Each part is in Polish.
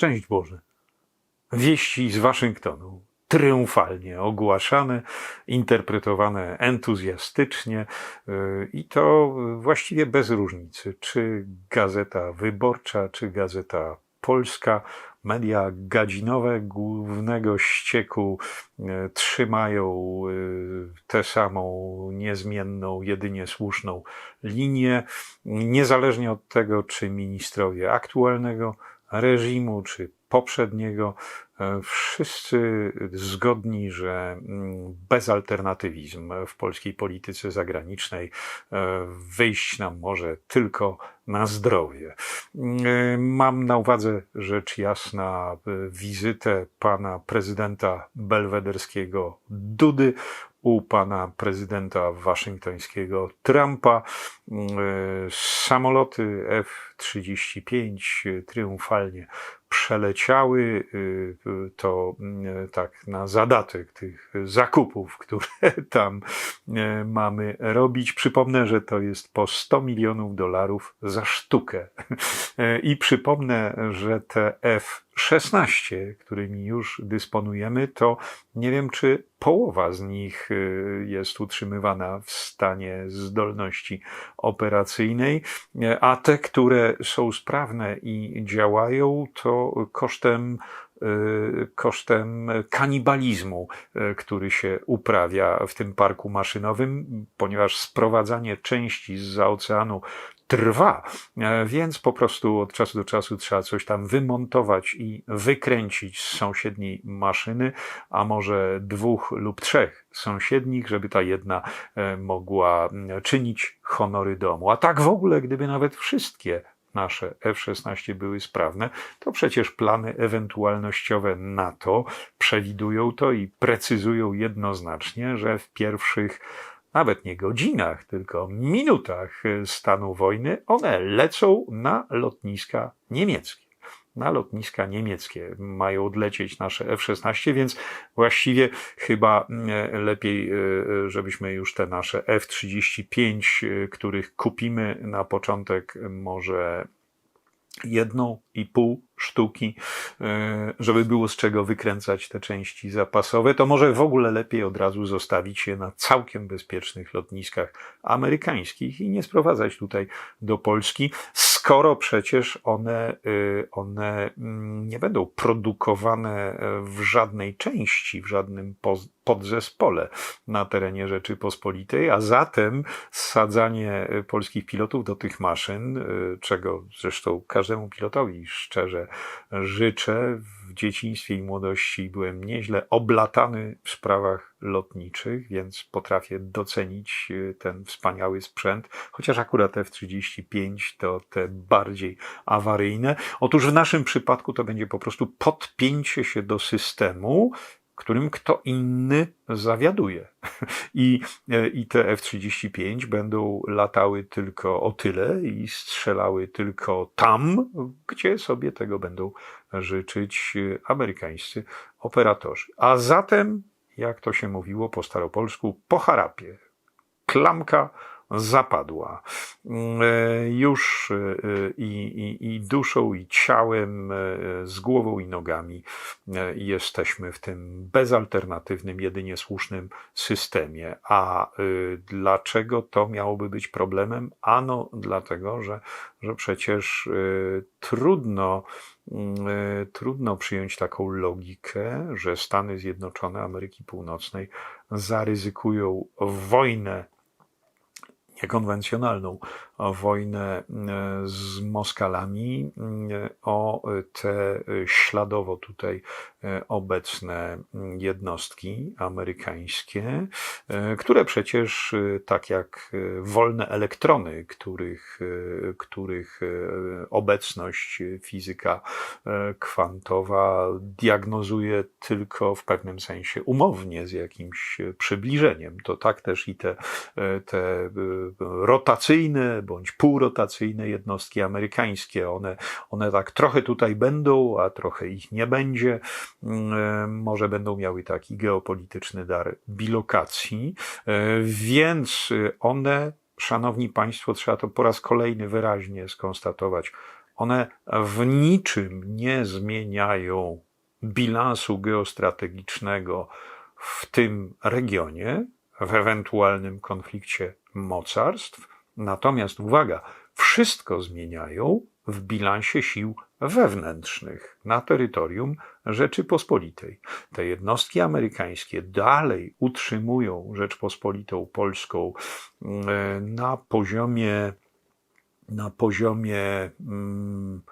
Szczęść Boże. Wieści z Waszyngtonu. Triumfalnie ogłaszane, interpretowane entuzjastycznie yy, i to właściwie bez różnicy, czy gazeta wyborcza, czy gazeta polska. Media gadzinowe głównego ścieku yy, trzymają yy, tę samą niezmienną, jedynie słuszną linię, niezależnie od tego, czy ministrowie aktualnego reżimu, czy poprzedniego, e, wszyscy zgodni, że mm, bezalternatywizm w polskiej polityce zagranicznej e, wyjść nam może tylko na zdrowie. E, Mam na uwadze rzecz jasna wizytę pana prezydenta belwederskiego Dudy u pana prezydenta waszyngtońskiego Trumpa. Samoloty F-35 triumfalnie przeleciały. y, To y, tak na zadatek tych zakupów, które tam y, mamy robić. Przypomnę, że to jest po 100 milionów dolarów za sztukę. I przypomnę, że te F-16, którymi już dysponujemy, to nie wiem, czy połowa z nich y, jest utrzymywana w stanie zdolności operacyjnej, y, a te, które są sprawne i działają, to kosztem y, kosztem kanibalizmu, który się uprawia w tym parku maszynowym, ponieważ sprowadzanie części z oceanu trwa, e, więc po prostu od czasu do czasu trzeba coś tam wymontować i wykręcić z sąsiedniej maszyny, a może dwóch lub trzech sąsiednich, żeby ta jedna e, mogła mm, czynić honory domu. A tak w ogóle, gdyby nawet wszystkie nasze F-16 były sprawne, to przecież plany ewentualnościowe NATO przewidują to i precyzują jednoznacznie, że w pierwszych nawet nie godzinach, tylko minutach stanu wojny, one lecą na lotniska niemieckie. Na lotniska niemieckie mają odlecieć nasze F-16, więc właściwie chyba e, lepiej, e, żebyśmy już te nasze F-35, e, których kupimy na początek, może jedną i pół sztuki, e, żeby było z czego wykręcać te części zapasowe, to może w ogóle lepiej od razu zostawić je na całkiem bezpiecznych lotniskach amerykańskich i nie sprowadzać tutaj do Polski, skoro przecież one, y, one mm, nie będą produkowane w żadnej części, w żadnym podzespole na terenie Rzeczypospolitej, a zatem sadzanie polskich pilotów do tych maszyn, y, czego zresztą każdemu pilotowi szczerze życzę. W dzieciństwie i młodości byłem nieźle oblatany w sprawach lotniczych, więc potrafię docenić y, ten wspaniały sprzęt, chociaż akurat F-35 to te bardziej awaryjne. Otóż w naszym przypadku to będzie po prostu podpięcie się do systemu, którym kto inny zawiaduje. I, e, I te F-35 będą latały tylko o tyle i strzelały tylko tam, gdzie sobie tego będą życzyć e, amerykańscy operatorzy. A zatem, jak to się mówiło po staropolsku, po harapie. Klamka zapadła. E, Już e, i, i, i duszą, i ciałem, e, z głową i nogami jesteśmy w tym bezalternatywnym, jedynie słusznym systemie. A dlaczego to miałoby być problemem? Ano dlatego, że, że przecież trudno, y, trudno przyjąć taką logikę, że Stany Zjednoczone Ameryki Północnej zaryzykują wojnę niekonwencjonalną wojnę e, z Moskalami e, o te śladowo tutaj e, obecne jednostki amerykańskie, które przecież, tak jak wolne elektrony, których, których obecność fizyka kwantowa diagnozuje tylko w pewnym sensie umownie, z jakimś przybliżeniem, to tak też i te, te rotacyjne bądź półrotacyjne jednostki amerykańskie. One, one tak trochę tutaj będą, a trochę ich nie będzie. Mm, Może będą miały taki geopolityczny dar bilokacji, E, więc one, szanowni państwo, trzeba to po raz kolejny wyraźnie skonstatować, one w niczym nie zmieniają bilansu geostrategicznego w tym regionie, w ewentualnym konflikcie mocarstw. Natomiast uwaga, wszystko zmieniają w bilansie sił wewnętrznych na terytorium Rzeczypospolitej. Te jednostki amerykańskie dalej utrzymują Rzeczpospolitą Polską mm, na poziomie, na poziomie mm,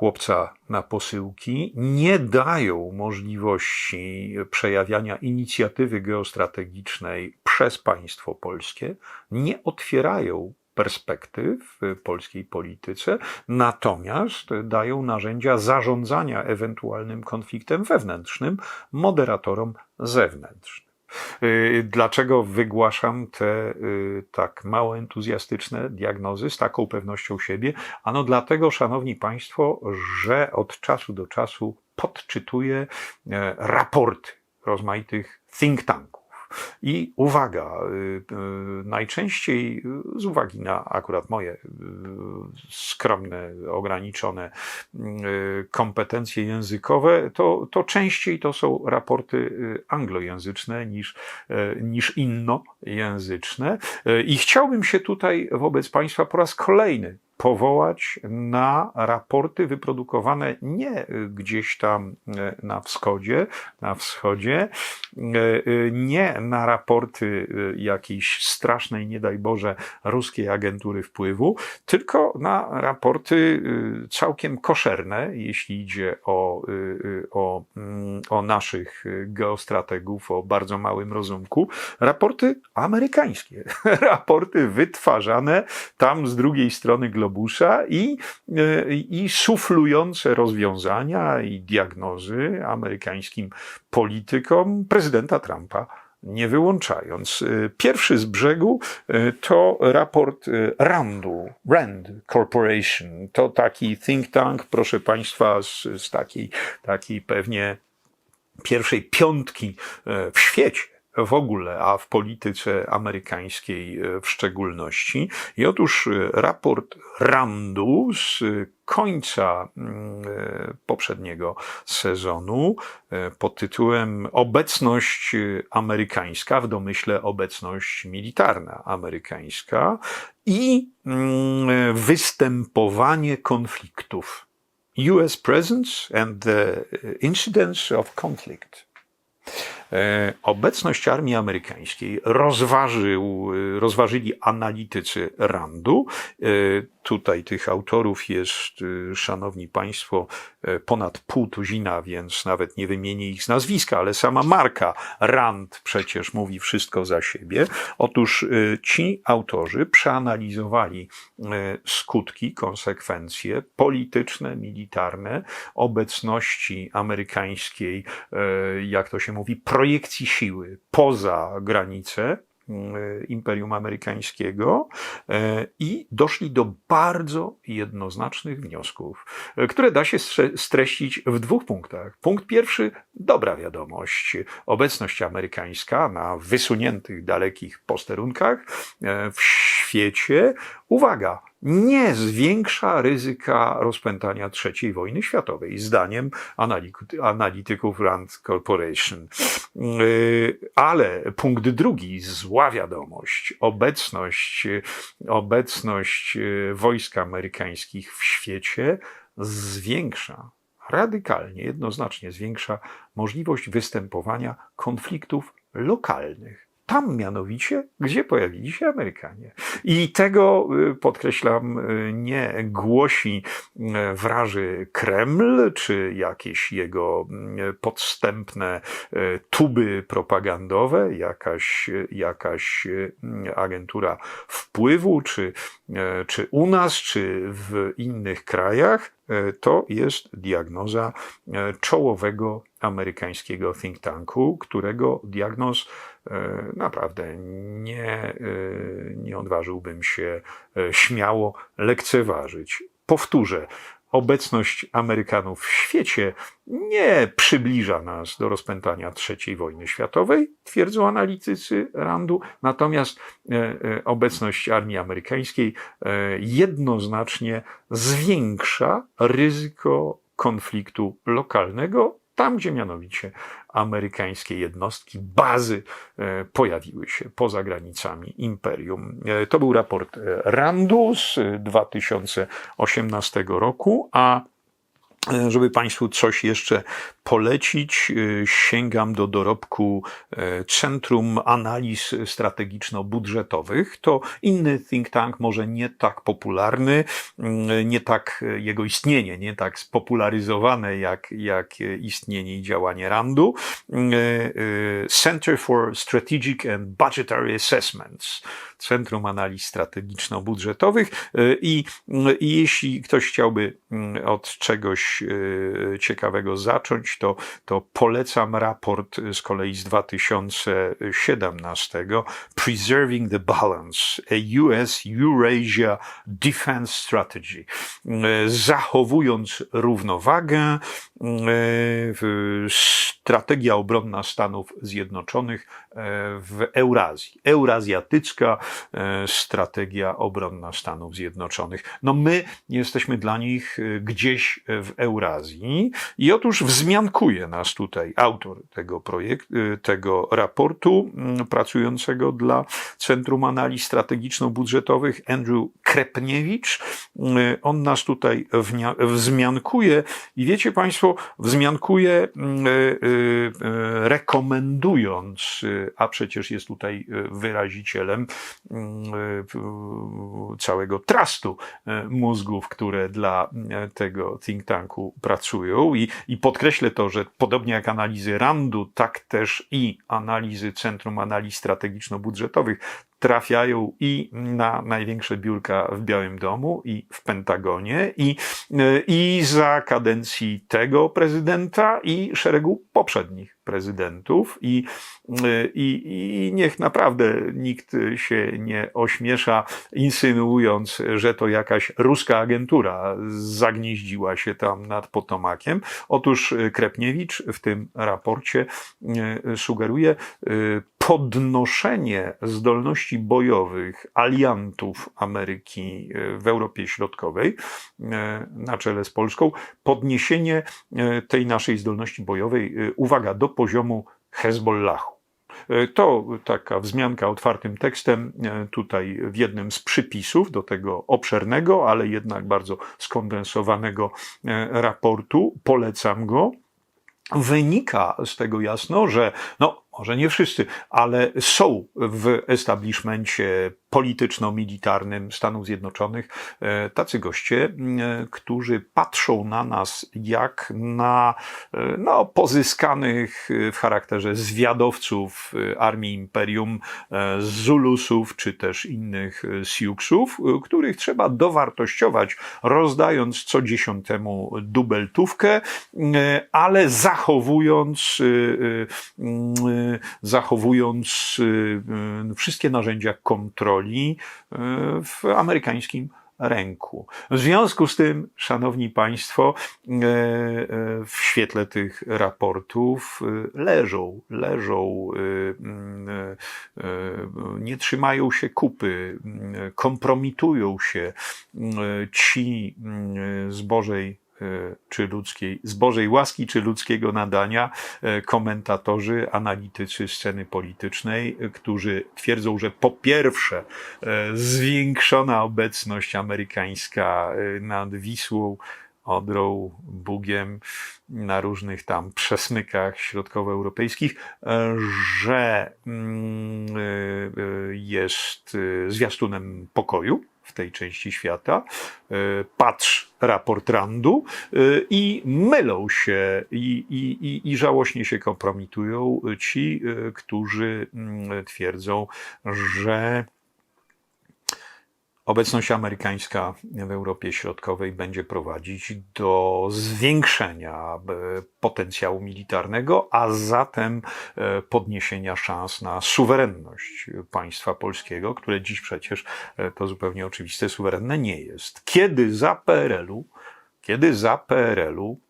chłopca na posyłki, nie dają możliwości przejawiania inicjatywy geostrategicznej przez państwo polskie, nie otwierają perspektyw w polskiej polityce, natomiast dają narzędzia zarządzania ewentualnym konfliktem wewnętrznym moderatorom zewnętrznym. Y, dlaczego wygłaszam te y, tak mało entuzjastyczne diagnozy z taką pewnością siebie? Ano dlatego, szanowni państwo, że od czasu do czasu podczytuję e, raporty rozmaitych think tanków i uwaga, y, y, najczęściej z uwagi na akurat moje y, skromne, ograniczone kompetencje językowe, to, to częściej to są raporty anglojęzyczne niż, niż innojęzyczne. I chciałbym się tutaj wobec Państwa po raz kolejny powołać na raporty wyprodukowane nie gdzieś tam e, na wschodzie, na wschodzie, e, e, nie na raporty jakiejś strasznej, nie daj Boże, ruskiej agentury wpływu, tylko na raporty całkiem koszerne, jeśli idzie o, o, mm, o naszych geostrategów, o bardzo małym rozumku, raporty amerykańskie, raporty wytwarzane tam z drugiej strony globu i, e, i suflujące rozwiązania i diagnozy amerykańskim politykom prezydenta Trumpa nie wyłączając. E, pierwszy z brzegu e, to raport Randu, Rand Corporation. To taki think tank, proszę Państwa, z, z takiej, takiej pewnie pierwszej piątki w świecie w ogóle, a w polityce amerykańskiej e, w szczególności. I otóż e, raport Randu z końca mm, e, poprzedniego sezonu pod tytułem Obecność amerykańska, w domyśle obecność militarna amerykańska i mm, występowanie konfliktów. US presence and the incidence of conflict. E, obecność armii amerykańskiej rozważył, e, rozważyli analitycy Randu. E, tutaj tych autorów jest, szanowni państwo, ponad pół tuzina, więc nawet nie wymienię ich z nazwiska, ale sama marka Rand przecież mówi wszystko za siebie. Otóż ci autorzy przeanalizowali skutki, konsekwencje polityczne, militarne obecności amerykańskiej, jak to się mówi, projekcji siły poza granice Imperium Amerykańskiego e, i doszli do bardzo jednoznacznych wniosków, e, które da się streścić w dwóch punktach. Punkt pierwszy, dobra wiadomość. Obecność amerykańska na wysuniętych, dalekich posterunkach e, w świecie, uwaga, nie zwiększa ryzyka rozpętania III wojny światowej, zdaniem analityków Rand Corporation. Yy, ale punkt drugi, zła wiadomość, obecność, obecność yy, wojsk amerykańskich w świecie zwiększa radykalnie, jednoznacznie zwiększa możliwość występowania konfliktów lokalnych. Tam mianowicie, gdzie pojawili się Amerykanie. I tego, y, podkreślam, y, nie głosi y, wraży Kreml, czy jakieś jego podstępne tuby propagandowe, jakaś, jakaś agentura wpływu, czy, czy u nas, czy w innych krajach. To jest diagnoza czołowego amerykańskiego think tanku, którego diagnoz naprawdę nie, e, nie odważyłbym się e, śmiało lekceważyć. Powtórzę, obecność Amerykanów w świecie nie przybliża nas do rozpętania III wojny światowej, twierdzą analitycy Randu, natomiast e, e, obecność armii amerykańskiej e, jednoznacznie zwiększa ryzyko konfliktu lokalnego, tam gdzie mianowicie amerykańskie jednostki, bazy pojawiły się poza granicami imperium. To był raport Randu z 2018 roku, a żeby Państwu coś jeszcze polecić, sięgam do dorobku Centrum Analiz Strategiczno-Budżetowych. To inny think tank, może nie tak popularny, nie tak jego istnienie, nie tak spopularyzowane jak, jak istnienie i działanie Randu. Center for Strategic and Budgetary Assessments. Centrum Analiz Strategiczno-Budżetowych i, i jeśli ktoś chciałby od czegoś ciekawego zacząć, to, to polecam raport z kolei z 2017 Preserving the Balance, a US Eurasia Defense Strategy. Zachowując równowagę, strategia obronna Stanów Zjednoczonych w Eurazji. Eurazjatycka strategia obronna Stanów Zjednoczonych. No my jesteśmy dla nich gdzieś w Eurazji i otóż wzmiankuje nas tutaj autor tego projektu, tego raportu pracującego dla Centrum Analiz Strategiczno-Budżetowych Andrew Krepniewicz. On nas tutaj wzmiankuje i wiecie Państwo, wzmiankuje rekomendując a przecież jest tutaj wyrazicielem całego trustu e, mózgów, które dla tego think tanku pracują. I, I podkreślę to, że podobnie jak analizy Randu, tak też i analizy Centrum Analiz Strategiczno-Budżetowych trafiają i na największe biurka w Białym Domu, i w Pentagonie, i, i za kadencji tego prezydenta, i szeregu poprzednich prezydentów. I, i, I niech naprawdę nikt się nie ośmiesza, insynuując, że to jakaś ruska agentura zagnieździła się tam nad Potomakiem. Otóż Krepniewicz w tym raporcie e, sugeruje e, podnoszenie zdolności bojowych aliantów Ameryki e, w Europie Środkowej e, na czele z Polską, podniesienie e, tej naszej zdolności bojowej, uwaga, do poziomu Hezbollahu. To taka wzmianka otwartym tekstem tutaj w jednym z przypisów do tego obszernego, ale jednak bardzo skondensowanego raportu. Polecam go. Wynika z tego jasno, że no, może nie wszyscy, ale są w establishmencie polityczno-militarnym Stanów Zjednoczonych. E, tacy goście, e, którzy patrzą na nas jak na e, no, pozyskanych w charakterze zwiadowców armii imperium Zulusów czy też innych Siuksów, których trzeba dowartościować, rozdając co dziesiątemu dubeltówkę, ale zachowując zachowując wszystkie narzędzia kontroli e, w amerykańskim ręku. W związku z tym, szanowni państwo, e, e, w świetle tych raportów leżą, leżą, nie trzymają się kupy, kompromitują się ci z Bożej czy ludzkiej, z Bożej łaski, czy ludzkiego nadania, e, komentatorzy, analitycy sceny politycznej, e, którzy twierdzą, że po pierwsze zwiększona obecność amerykańska nad Wisłą, Odrą, Bugiem, na różnych tam przesmykach środkowoeuropejskich, że mm, jest zwiastunem pokoju, w tej części świata. E, patrz raport Randu e, i mylą się i, i, i, i żałośnie się kompromitują ci, e, którzy mm, twierdzą, że Obecność amerykańska w Europie Środkowej będzie prowadzić do zwiększenia e, potencjału militarnego, a zatem e, podniesienia szans na suwerenność państwa polskiego, które dziś przecież e, to zupełnie oczywiste suwerenne nie jest. Kiedy za PRL-u kiedy za PRL-u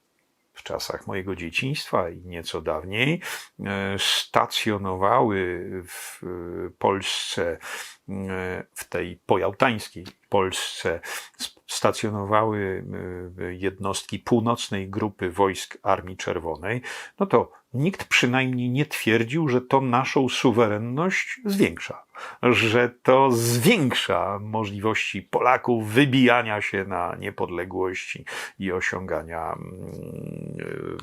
w czasach mojego dzieciństwa i nieco dawniej stacjonowały w Polsce, w tej pojałtańskiej Polsce, stacjonowały e, jednostki północnej grupy wojsk Armii Czerwonej, no to nikt przynajmniej nie twierdził, że to naszą suwerenność zwiększa, że to zwiększa możliwości Polaków wybijania się na niepodległości i osiągania mm,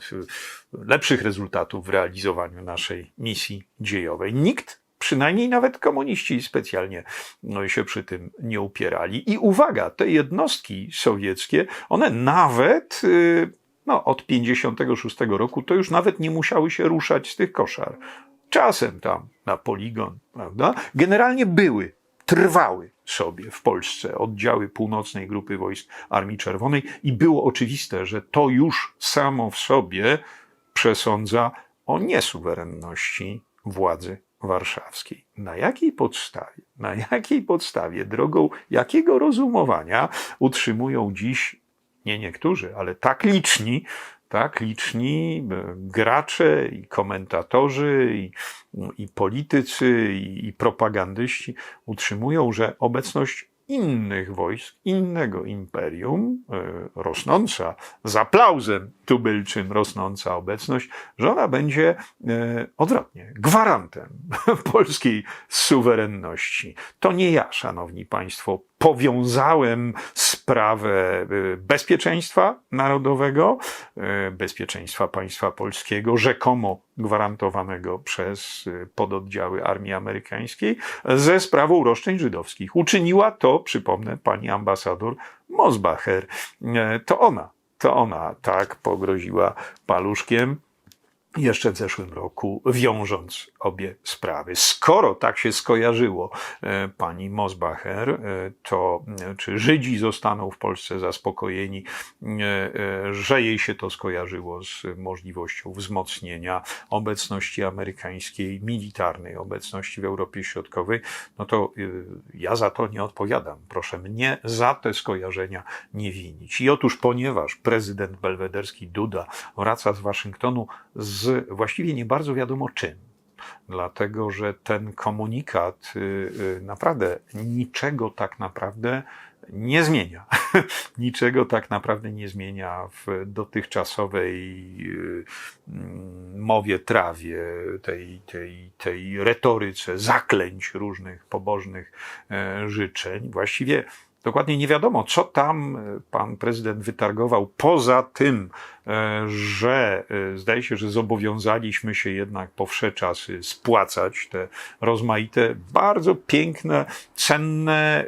lepszych rezultatów w realizowaniu naszej misji dziejowej. Nikt przynajmniej nawet komuniści specjalnie no, się przy tym nie upierali. I uwaga, te jednostki sowieckie, one nawet y, no, od 56 roku to już nawet nie musiały się ruszać z tych koszar. Czasem tam na poligon, prawda? Generalnie były, trwały sobie w Polsce oddziały północnej grupy wojsk Armii Czerwonej i było oczywiste, że to już samo w sobie przesądza o niesuwerenności władzy warszawskiej. Na jakiej podstawie, na jakiej podstawie, drogą jakiego rozumowania utrzymują dziś nie niektórzy, ale tak liczni, tak liczni e, gracze i komentatorzy i, i politycy i, i propagandyści utrzymują, że obecność innych wojsk, innego imperium, e, rosnąca, z aplauzem tubylczym rosnąca obecność, że ona będzie e, odwrotnie, gwarantem polskiej suwerenności. To nie ja, szanowni państwo, powiązałem sprawę y, bezpieczeństwa narodowego, y, bezpieczeństwa państwa polskiego, rzekomo gwarantowanego przez y, pododdziały armii amerykańskiej, ze sprawą roszczeń żydowskich. Uczyniła to, przypomnę, pani ambasador Mosbacher. To ona, to ona tak pogroziła paluszkiem jeszcze w zeszłym roku, wiążąc obie sprawy. Skoro tak się skojarzyło e, pani Mosbacher, e, to e, czy Żydzi zostaną w Polsce zaspokojeni, że jej się to skojarzyło z możliwością wzmocnienia obecności amerykańskiej, militarnej obecności w Europie Środkowej, no to ja za to nie odpowiadam. Proszę mnie za te skojarzenia nie winić. I otóż, ponieważ prezydent belwederski Duda wraca z Waszyngtonu z właściwie nie bardzo wiadomo czym. Dlatego, że ten komunikat y, y, naprawdę niczego tak naprawdę nie zmienia. niczego tak naprawdę nie zmienia w dotychczasowej y, mm, mowie trawie, tej, tej, tej retoryce zaklęć różnych pobożnych e, życzeń. Właściwie Dokładnie nie wiadomo, co tam e, pan prezydent wytargował, poza tym, e, że e, zdaje się, że zobowiązaliśmy się jednak po wsze czasy spłacać te rozmaite, bardzo piękne, cenne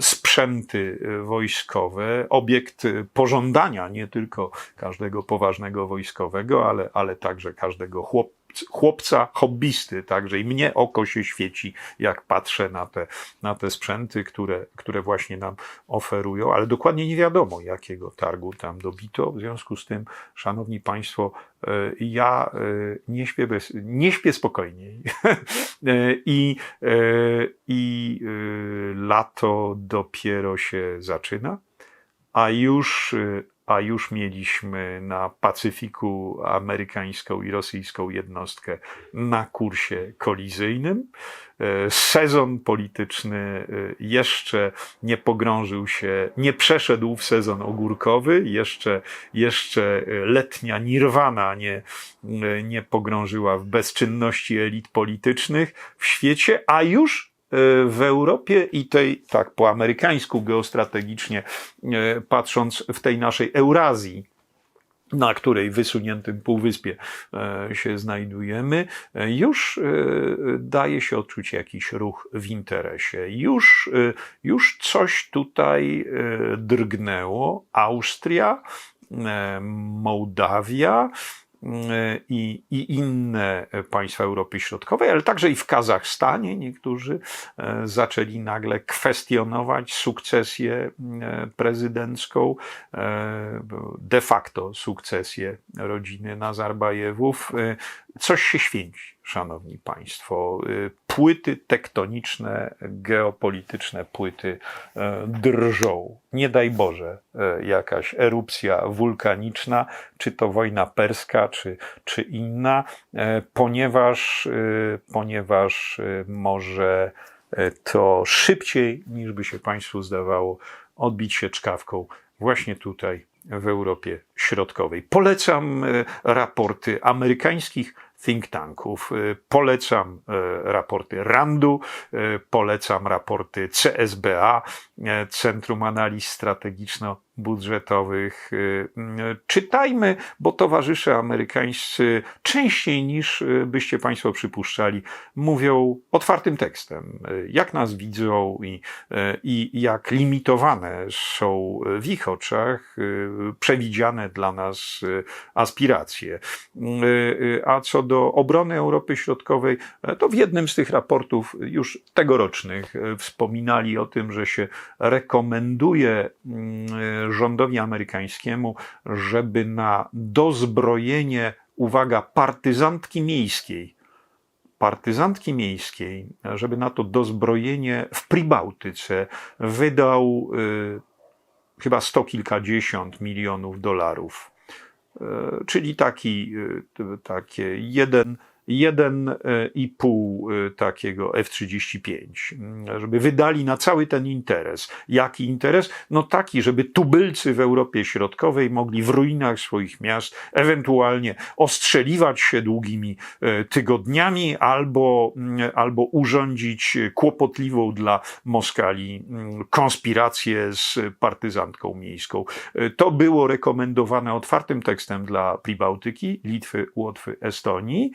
sprzęty wojskowe, obiekt pożądania nie tylko każdego poważnego wojskowego, ale, ale także każdego chłopca chłopca hobbysty, także i mnie oko się świeci, jak patrzę na te, na te sprzęty, które, które właśnie nam oferują, ale dokładnie nie wiadomo, jakiego targu tam dobito. W związku z tym, szanowni państwo, e, ja e, nie śpię, bez, nie śpię. E, I, I lato dopiero się zaczyna, a już a już mieliśmy na Pacyfiku amerykańską i rosyjską jednostkę na kursie kolizyjnym. E, sezon polityczny e, jeszcze nie pogrążył się, nie przeszedł w sezon ogórkowy, jeszcze, jeszcze letnia nirwana nie, nie pogrążyła w bezczynności elit politycznych w świecie, a już w Europie i tej, tak po amerykańsku geostrategicznie e, patrząc w tej naszej Eurazji, na której wysuniętym półwyspie e, się znajdujemy, już daje się odczuć jakiś ruch w interesie. Już, już coś tutaj drgnęło. Austria, Mołdawia, i, i inne państwa Europy Środkowej, ale także i w Kazachstanie niektórzy e, zaczęli nagle kwestionować sukcesję e, prezydencką, e, de facto sukcesję rodziny Nazarbajewów. coś się święci, szanowni państwo. Y, Płyty tektoniczne, geopolityczne płyty e, drżą. Nie daj Boże, e, jakaś erupcja wulkaniczna, czy to wojna perska, czy, czy inna, e, ponieważ, ponieważ może to szybciej, niż by się Państwu zdawało, odbić się czkawką właśnie tutaj w Europie Środkowej. Polecam raporty amerykańskich think tanków, e, polecam e, raporty RAND-u, polecam raporty CSBA, Centrum Analiz Strategiczno-Budżetowych. E, m, Czytajmy, bo towarzysze amerykańscy częściej niż e, byście Państwo przypuszczali, mówią otwartym tekstem, jak nas widzą i, i jak limitowane są w ich oczach przewidziane dla nas aspiracje. A co do obrony Europy Środkowej, to w jednym z tych raportów już tegorocznych wspominali o tym, że się rekomenduje mm, rządowi amerykańskiemu, żeby na dozbrojenie, uwaga, partyzantki miejskiej, partyzantki miejskiej, żeby na to dozbrojenie w Pribałtyce wydał y, chyba sto kilkadziesiąt milionów dolarów. E, Czyli taki, y, takie jeden, jeden e, i pół e, takiego F-35, mm, żeby wydali na cały ten interes. Jaki interes? No taki, żeby tubylcy w Europie Środkowej mogli w ruinach swoich miast ewentualnie ostrzeliwać się długimi e, tygodniami albo, mm, albo urządzić kłopotliwą dla Moskali mm, konspirację z partyzantką miejską. To było rekomendowane otwartym tekstem dla Pribałtyki, Litwy, Łotwy, Estonii.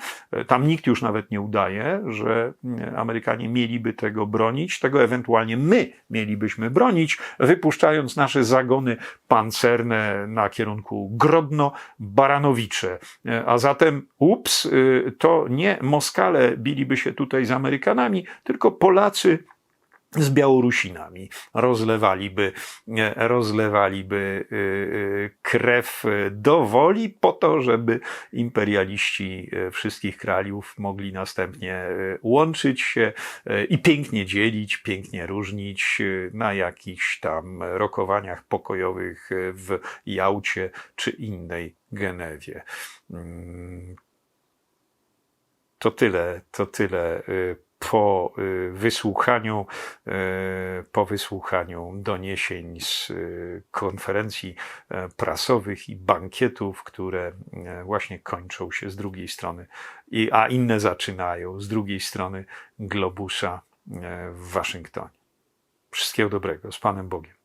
Tam nikt już nawet nie udaje, że Amerykanie mieliby tego bronić, tego ewentualnie my mielibyśmy bronić, wypuszczając nasze zagony pancerne na kierunku Grodno-Baranowicze. A zatem, ups, y, to nie Moskale biliby się tutaj z Amerykanami, tylko Polacy z Białorusinami. Rozlewaliby, rozlewaliby y, y, krew y, do woli po to, żeby imperialiści e, wszystkich krajów mogli następnie łączyć się i pięknie dzielić, pięknie różnić na jakichś tam rokowaniach pokojowych w Jałcie czy innej Genewie. Mm, To tyle, to tyle y, po y, wysłuchaniu, y, po wysłuchaniu doniesień z y, konferencji e, prasowych i bankietów, które e, właśnie kończą się z drugiej strony, a inne zaczynają z drugiej strony globusa e, w Waszyngtonie. Wszystkiego dobrego, z Panem Bogiem.